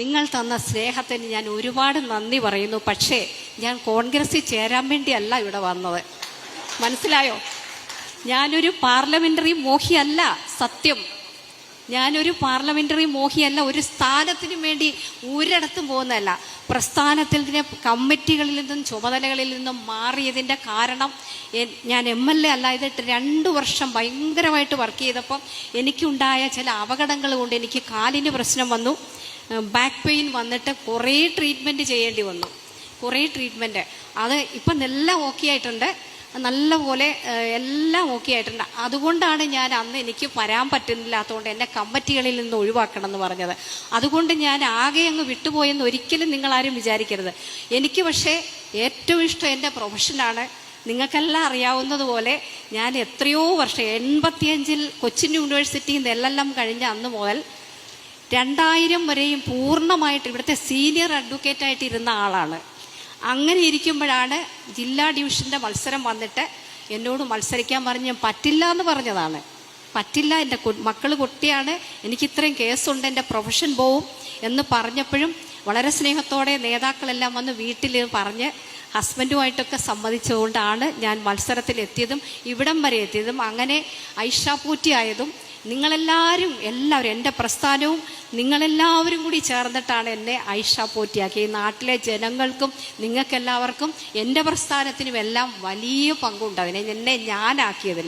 നിങ്ങൾ തന്ന സ്നേഹത്തിന് ഞാൻ ഒരുപാട് നന്ദി പറയുന്നു. പക്ഷേ ഞാൻ കോൺഗ്രസിൽ ചേരാൻ വേണ്ടിയല്ല ഇവിടെ വന്നത്. മനസ്സിലായോ? ഞാനൊരു പാർലമെന്ററി മോഹിയല്ല സത്യം. ഞാനൊരു പാർലമെന്ററി മോഹിയല്ല ഒരു സ്ഥാനത്തിന് വേണ്ടി ഒരിടത്തും പോകുന്നതല്ല. പ്രസ്ഥാനത്തിന്റെ കമ്മിറ്റികളിൽ നിന്നും ചുമതലകളിൽ നിന്നും മാറിയതിന്റെ കാരണം ഞാൻ എം എൽ എ അല്ലാതിട്ട് രണ്ട് വർഷം ഭയങ്കരമായിട്ട് വർക്ക് ചെയ്തപ്പം എനിക്കുണ്ടായ ചില അപകടങ്ങൾ കൊണ്ട് എനിക്ക് കാലിന് പ്രശ്നം വന്നു. ബാക്ക് പെയിൻ വന്നിട്ട് കുറേ ട്രീറ്റ്മെന്റ് ചെയ്യേണ്ടി വന്നു. കുറേ ട്രീറ്റ്മെന്റ് അത് ഇപ്പം എല്ലാം ഓക്കെ ആയിട്ടുണ്ട്. നല്ലപോലെ പോലെ എല്ലാം ഓക്കെ ആയിട്ടുണ്ട്. അതുകൊണ്ടാണ് ഞാൻ അന്ന് എനിക്ക് വരാൻ പറ്റുന്നില്ലാത്തതുകൊണ്ട് എന്നെ കമ്മിറ്റികളിൽ നിന്ന് ഒഴിവാക്കണം എന്ന് പറഞ്ഞത്. അതുകൊണ്ട് ഞാൻ ആകെ അങ്ങ് വിട്ടുപോയെന്ന് ഒരിക്കലും നിങ്ങളാരും വിചാരിക്കരുത്. എനിക്ക് പക്ഷേ ഏറ്റവും ഇഷ്ടം എന്റെ പ്രൊഫഷനാണ് നിങ്ങൾക്കെല്ലാം അറിയാവുന്നതുപോലെ ഞാൻ എത്രയോ വർഷം എൺപത്തിയഞ്ചിൽ കൊച്ചിൻ യൂണിവേഴ്സിറ്റിയിൽ നിന്ന് എൽ എൽ എം കഴിഞ്ഞ അന്ന് മുതൽ രണ്ടായിരം വരെയും പൂർണമായിട്ട് ഇവിടുത്തെ സീനിയർ അഡ്വക്കേറ്റ് ആയിട്ട് ഇരുന്ന ആളാണ്. അങ്ങനെ ഇരിക്കുമ്പോഴാണ് ജില്ലാ ഡിവിഷന്റെ മത്സരം വന്നിട്ട് എന്നോട് മത്സരിക്കാൻ പറഞ്ഞ് ഞാൻ പറ്റില്ല എന്ന് പറഞ്ഞതാണ്. പറ്റില്ല എന്റെ മക്കൾ കുട്ടിയാണ് എനിക്ക് ഇത്രയും കേസുണ്ട് എന്റെ പ്രൊഫഷൻ പോവും എന്ന് പറഞ്ഞപ്പോഴും വളരെ സ്നേഹത്തോടെ നേതാക്കളെല്ലാം വന്ന് വീട്ടിൽ പറഞ്ഞ് ഹസ്ബൻഡുമായിട്ടൊക്കെ സമ്മതിച്ചുകൊണ്ടാണ് ഞാൻ മത്സരത്തിൽ എത്തിയതും ഇവിടം വരെ എത്തിയതും. അങ്ങനെ ഐഷാപൂറ്റി ആയതും നിങ്ങളെല്ലാവരും എല്ലാവരും എന്റെ പ്രസ്ഥാനവും നിങ്ങളെല്ലാവരും കൂടി ചേർന്നിട്ടാണ് എന്നെ ഐഷാ പോറ്റിയാക്കി ഈ നാട്ടിലെ ജനങ്ങൾക്കും നിങ്ങൾക്കെല്ലാവർക്കും എന്റെ പ്രസ്ഥാനത്തിനും എല്ലാം വലിയ പങ്കുണ്ട്. അതിനെ എന്നെ ഞാനാക്കിയതിൽ